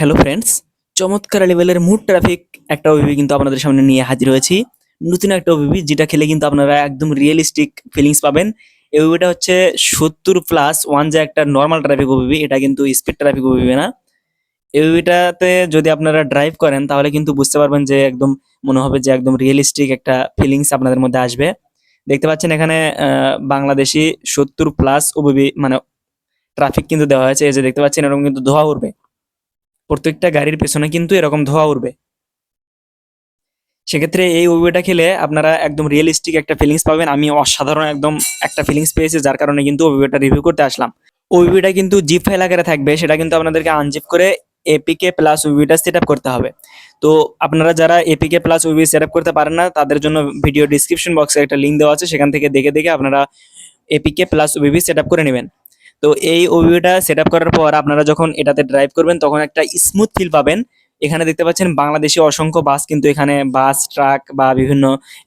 Hello friends চমৎকার লেভেলের mood traffic একটা ওবিবি কিন্তু আপনাদের সামনে নিয়ে হাজির হয়েছি। নতুন একটা ওবিবি যেটা খেলে কিন্তু আপনারা একদম রিয়েলিস্টিক ফিলিংস পাবেন। এই ওবিবিটা হচ্ছে সত্তর প্লাস ওয়ান যে একটা নর্মাল ট্রাফিক ওবিবি এটা কিন্তু স্পিড ট্রাফিক ওবিবি না। এই ওবিবিটাতে যদি আপনারা ড্রাইভ করেন, তাহলে কিন্তু বুঝতে পারবেন যে একদম মনে হবে যে একদম রিয়েলিস্টিক একটা ফিলিংস আপনাদের মধ্যে আসবে। দেখতে পাচ্ছেন এখানে বাংলাদেশি সত্তর প্লাস ওবিবি মানে ট্রাফিক কিন্তু দেওয়া হয়েছে। এই যে দেখতে পাচ্ছেন, এরকম কিন্তু ধোয়া উঠবে। প্রত্যেকটা গাড়ির পেছনে কিন্তু এরকম ধোয়া উঠবে সেক্ষেত্রে এই ওবিটা খেলে আপনারা একদম রিয়েলিস্টিক একটা ফিলিংস পাবেন। আমি অসাধারণ একদম একটা ফিলিংস পেয়েছি, যার কারণে কিন্তু ওবিটা রিভিউ করতে আসলাম। ওবিটা কিন্তু জিপ ফাইল আকারে থাকবে, সেটা কিন্তু আপনাদেরকে আনজিপ করে এপিকে প্লাস ওবিটা সেট করতে হবে। তো আপনারা যারা APK plus OB set up করতে পারেন না, তাদের জন্য ভিডিও ডিসক্রিপশন বক্সে একটা লিঙ্ক দেওয়া আছে, সেখান থেকে দেখে দেখে আপনারা এপিকে প্লাস ওবিবি সেট করে নেবেন। তো এই ওভিওটা সেট করার পর আপনারা যখন এটাতে ড্রাইভ করবেন, তখন একটা স্মুথ ফিল পাবেন। এখানে দেখতে পাচ্ছেন বাংলাদেশি অসংখ্য বাস কিন্তু এখানে বাস ট্রাক বা বিভিন্ন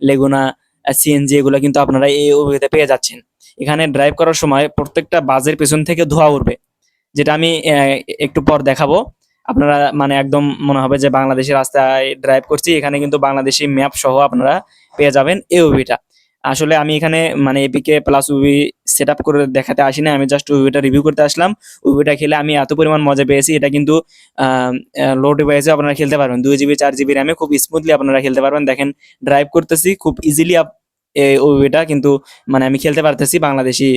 লেগুনা সিএনজি এগুলো কিন্তু আপনারা এই ওভিওতে পেয়ে যাচ্ছেন। এখানে ড্রাইভ করার সময় প্রত্যেকটা বাসের পেছন থেকে ধোঁয়া উঠবে, যেটা আমি একটু পর দেখাবো। আপনারা মানে একদম মনে হবে যে বাংলাদেশি রাস্তায় ড্রাইভ করছি, এখানে কিন্তু বাংলাদেশি ম্যাপ সহ আপনারা পেয়ে যাবেন এই ওভিটা আসলে আমি এখানে মানে APK plus UB set up করে দেখাতে আসি না আমি জাস্ট উবিটা রিভিউ করতে আসলাম। উবিটা খেলে আমি এত পরিমাণ মজা পেয়েছি, এটা কিন্তু লো ডিভাইসে আপনারা খেলতে পারবেন। দুই জিবি চার জিবি র্যামে খুব স্মুথলি আপনারা খেলতে পারবেন। দেখেন ড্রাইভ করতেছি, খুব ইজিলি এই উবিটা কিন্তু মানে আমি খেলতে পারতেছি বাংলাদেশি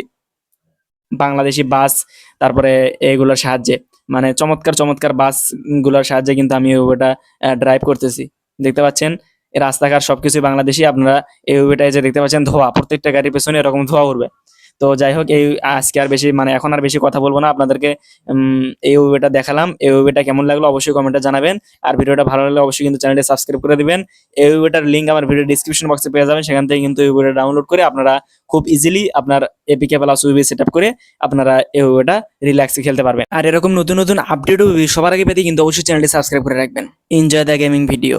বাংলাদেশি বাস তারপরে এগুলোর সাহায্যে। মানে চমৎকার চমৎকার বাসগুলোর সাহায্যে কিন্তু আমি ওটা ড্রাইভ করতেছি। দেখতে পাচ্ছেন? রাস্তাঘাট সবকিছু বাংলাদেশি, আপনারা এই ওয়েটায় যে দেখতে পাচ্ছেন, ধোয়া, প্রত্যেকটা গাড়ির পেছনে এরকম ধোয়া উঠবে তো যাই হোক, এই আজকে আর বেশি মানে এখন আর বেশি কথা বলব না, আপনাদেরকে এই ওয়েটা দেখালাম। এই ওয়েটা কেমন লাগল অবশ্যই কমেন্টে জানাবেন। আর ভিডিওটা ভালো লাগলে অবশ্যই কিন্তু চ্যানেলটি সাবস্ক্রাইব করে দিবেন। এই ওয়েটার লিঙ্ক আমার ভিডিও ডিসক্রিপশন বক্সে পেয়ে যাবেন। সেখান থেকে কিন্তু এই ওয়েটা ডাউনলোড করে আপনারা খুব ইজিলি আপনার এপিকে প্লাস উইবি সেট আপ করে আপনারা এই ওয়েটা রিল্যাক্সে খেলতে পারবেন। আর এরকম নতুন নতুন আপডেট সবার আগে পেতে কিন্তু অবশ্যই চ্যানেলটি সাবস্ক্রাইব করে রাখবেন। এনজয় দ্য গেমিং ভিডিও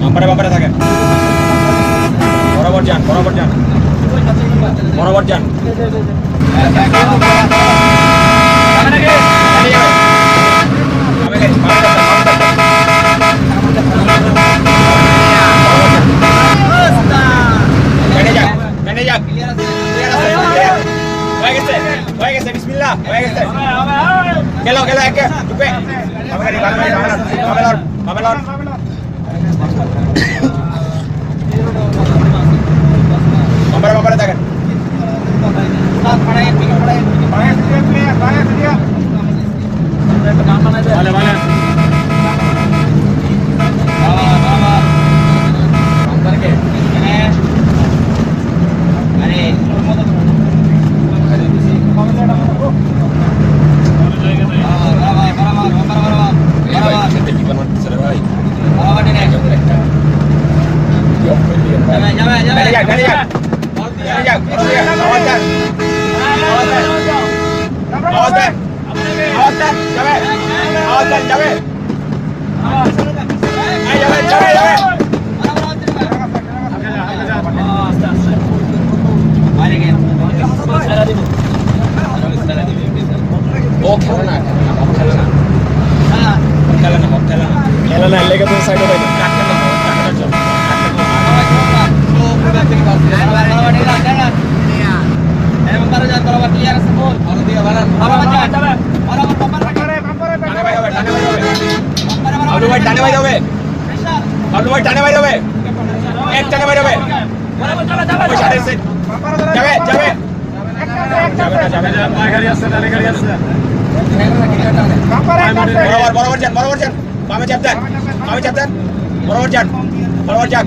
বাম্পারে বাম্পারে থাকেন বরাবর যান বরাবর যান। বরাবর যান কেটে যাক কেটে যাক হয়ে গেছে হয়ে গেছে বিসমিল্লাহ হয়ে গেছে গেল গেল একে ঢুকে বাবাগাড়ি বাবাগাড়ি বাবালর বাবালর বাম্পারে বাম্পারে থাকেন ভালো ভালো গাড়ি যাক গাড়ি যাক গাড়ি যাক আওয়াজ দেন আওয়াজ দেন আওয়াজ দেন যাবে আওয়াজ দেন যাবে যাবে যাবে যাবে খেলা না খেলা না। খেলে না লেগে তো সাইডে আলু ভাই টানে বাইরে হবে আলু ভাই টানে বাইরে হবে এক টানে বাইরে হবে যাবে যাবে বরাবর বরাবর যান বরাবর যান বামে চাপ দেন বামে চাপ দেন বরাবর যান বরাবর যান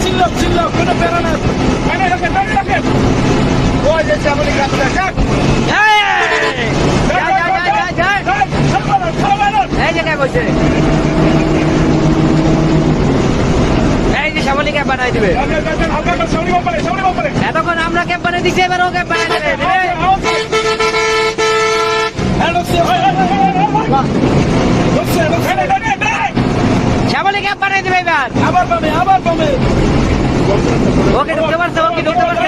চিল্লাম চিল্লাম কোনো প্যারা না ওই যে চামড়ি কাটতে কাট এই! যাই, যাই, যাই, যাই, যাই। এই যে বানাই দিবে? এতক্ষণ আমরা ক্যাব বানিয়ে দিচ্ছি এবার ও ক্যাব বানাই দেবে? দিবে? শ্যামলী ক্যাব বানাই দিবে এবার আবার পাবে আবার পাবে ওকে ঢুকতে পারছে ওকে ঢুকতে পারছে